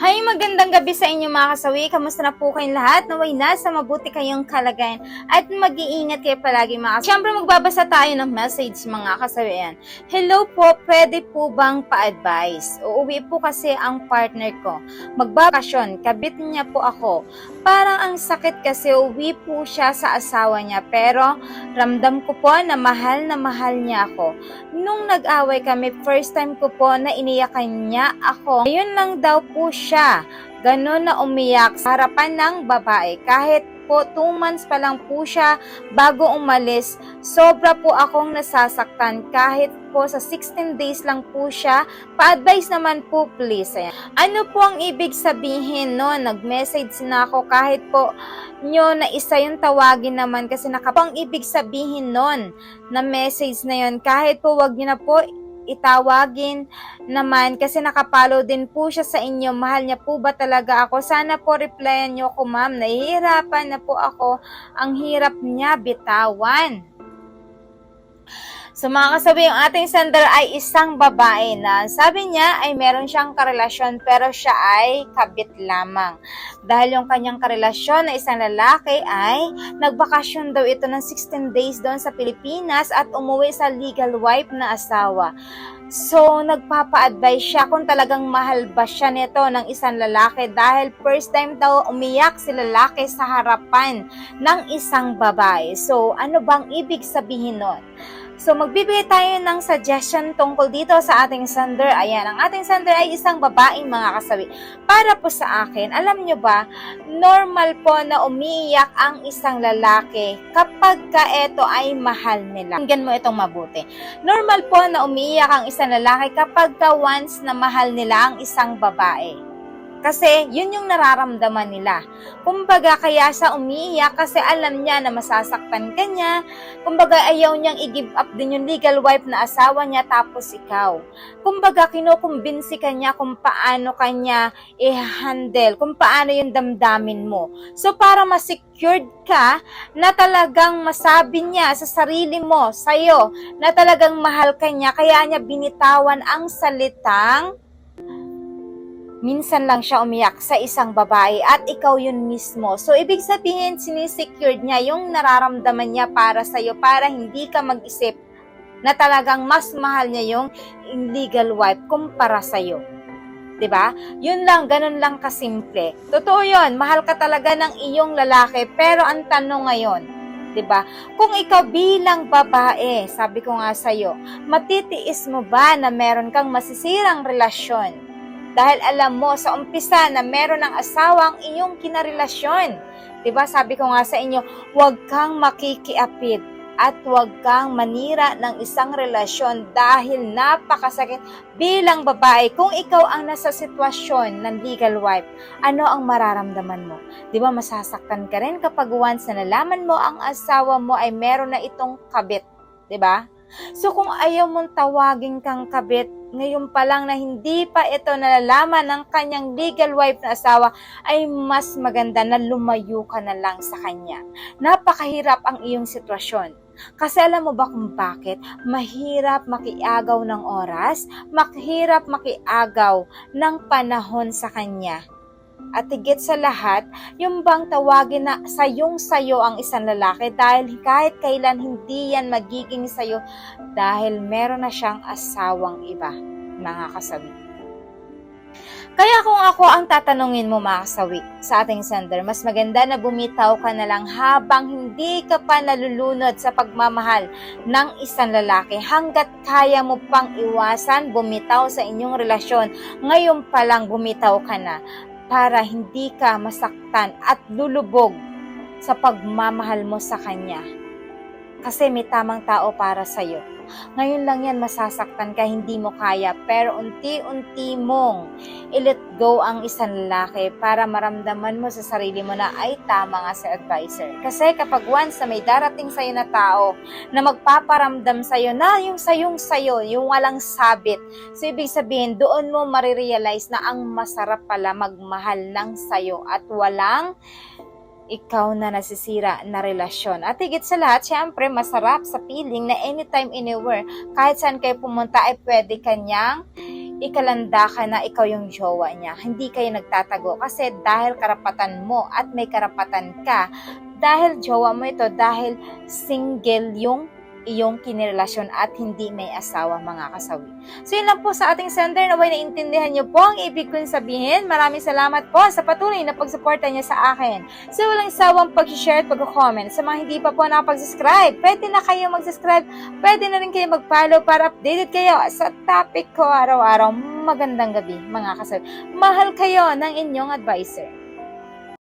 Hi, magandang gabi sa inyo mga kasawi. Kamusta na po kayong lahat? Naway nasa mabuti kayong kalagayan at mag-iingat kayo palagi mga kasawi. Siyempre magbabasa tayo ng message mga kasawi. Ayan. Hello po, pwede po bang pa-advise? Uuwi po kasi ang partner ko. Magbakasyon, kabit niya po ako. Parang ang sakit kasi uwi po siya sa asawa niya pero ramdam ko po na mahal na mahal niya ako. Nung nag-away kami, first time ko po na iniyakan niya ako. Ayun lang daw po. Ganon na umiyak sa harapan ng babae. Kahit po 2 months pa lang po siya bago umalis, sobra po akong nasasaktan. Kahit po sa 16 days lang po siya, pa-advise naman po please. Ayan. Ano po ang ibig sabihin no? Nag-message na ako kahit po nyo na isa yung tawagin naman kasi nakapang ibig sabihin nun na message na yun. Kahit po wag nyo na po itawagin naman kasi nakapalo din po siya sa inyo. Mahal niya po ba talaga ako? Sana po replyan niyo ko ma'am. Nahihirapan na po ako. Ang hirap niya bitawan. So mga kasabi, yung ating sender ay isang babae na sabi niya ay meron siyang karelasyon pero siya ay kabit lamang. Dahil yung kanyang karelasyon na isang lalaki ay nagbakasyon daw ito ng 16 days doon sa Pilipinas at umuwi sa legal wife na asawa. So, nagpapa-advise siya kung talagang mahal ba siya nito ng isang lalaki dahil first time daw umiyak si lalaki sa harapan ng isang babae. So, ano bang ibig sabihin nun? So, magbibigay tayo ng suggestion tungkol dito sa ating sender. Ayan, ang ating sender ay isang babaeng mga kasawi. Para po sa akin, alam nyo ba, normal po na umiiyak ang isang lalaki kapag ka ito ay mahal nila. Tingnan mo itong mabuti. Normal po na umiiyak ang isang lalaki kapag ka once na mahal nila ang isang babae. Kasi yun yung nararamdaman nila. Kumbaga kaya siya umiiyak kasi alam niya na masasaktan ka niya. Kumbaga ayaw niyang i-give up din yung legal wife na asawa niya tapos ikaw. Kumbaga kinukumbinsi ka niya kung paano kanya i-handle, kung paano yung damdamin mo. So para ma-secured ka na talagang masabi niya sa sarili mo, sa'yo, na talagang mahal ka niya, kaya niya binitawan ang salitang minsan lang siya umiyak sa isang babae at ikaw yun mismo. So, ibig sabihin, sinisecured niya yung nararamdaman niya para sa'yo para hindi ka mag-isip na talagang mas mahal niya yung illegal wife kumpara sa'yo. 'Di ba? Yun lang, ganun lang kasimple. Totoo yun, mahal ka talaga ng iyong lalaki, pero ang tanong ngayon, 'di ba? Kung ikaw bilang babae, sabi ko nga sa iyo, matitiis mo ba na meron kang masisirang relasyon? Dahil alam mo sa umpisa na meron ng asawang iyong kinarelasyon. 'Di ba? Sabi ko nga sa inyo, huwag kang makikiapid at huwag kang manira ng isang relasyon dahil napakasakit bilang babae. Kung ikaw ang nasa sitwasyon ng legal wife, ano ang mararamdaman mo? Di ba masasaktan ka rin kapag once na nalaman mo ang asawa mo ay meron na itong kabit. Di ba? So kung ayaw mong tawagin kang kabit, ngayon pa lang na hindi pa ito nalalaman ng kanyang legal wife na asawa, ay mas maganda na lumayo ka na lang sa kanya. Napakahirap ang iyong sitwasyon. Kasi alam mo ba kung bakit? Mahirap makiagaw ng oras, mahirap makiagaw ng panahon sa kanya. At higit sa lahat, yung bang tawagin na sayong sayo ang isang lalaki dahil kahit kailan hindi yan magiging sayo dahil meron na siyang asawang iba, mga kasawi. Kaya kung ako ang tatanungin mo mga kasawi sa ating sender, mas maganda na bumitaw ka na lang habang hindi ka pa nalulunod sa pagmamahal ng isang lalaki hanggat kaya mo pang iwasan bumitaw sa inyong relasyon. Ngayon pa lang bumitaw ka na para hindi ka masaktan at lulubog sa pagmamahal mo sa kanya. Kasi may tamang tao para sa'yo. Ngayon lang yan masasaktan ka, hindi mo kaya, pero unti-unti mong i-let go ang isang lalaki para maramdaman mo sa sarili mo na ay tama nga sa advisor. Kasi kapag once na may darating sa'yo na tao na magpaparamdam sa'yo na yung sayong sayo, yung walang sabit, so ibig sabihin doon mo marirealize na ang masarap pala magmahal ng sayo at walang ikaw na nasisira na relasyon. At higit sa lahat, syempre, masarap sa feeling na anytime, anywhere, kahit saan kayo pumunta, ay pwede kanyang ikalanda ka na ikaw yung jowa niya. Hindi kayo nagtatago kasi dahil karapatan mo at may karapatan ka, dahil jowa mo ito, dahil single yung iyong kinirelasyon at hindi may asawa mga kasawi. So yun lang po sa ating sender na way naintindihan niyo po ang ibig kong sabihin. Maraming salamat po sa patuloy na pagsuporta niya sa akin. So walang sawang pag-share at pag-comment. Sa mga hindi pa po nakapag-subscribe, pwede na kayo mag-subscribe. Pwede na rin kayo mag-follow para updated kayo sa topic ko araw-araw. Magandang gabi mga kasawi. Mahal kayo ng inyong advisor.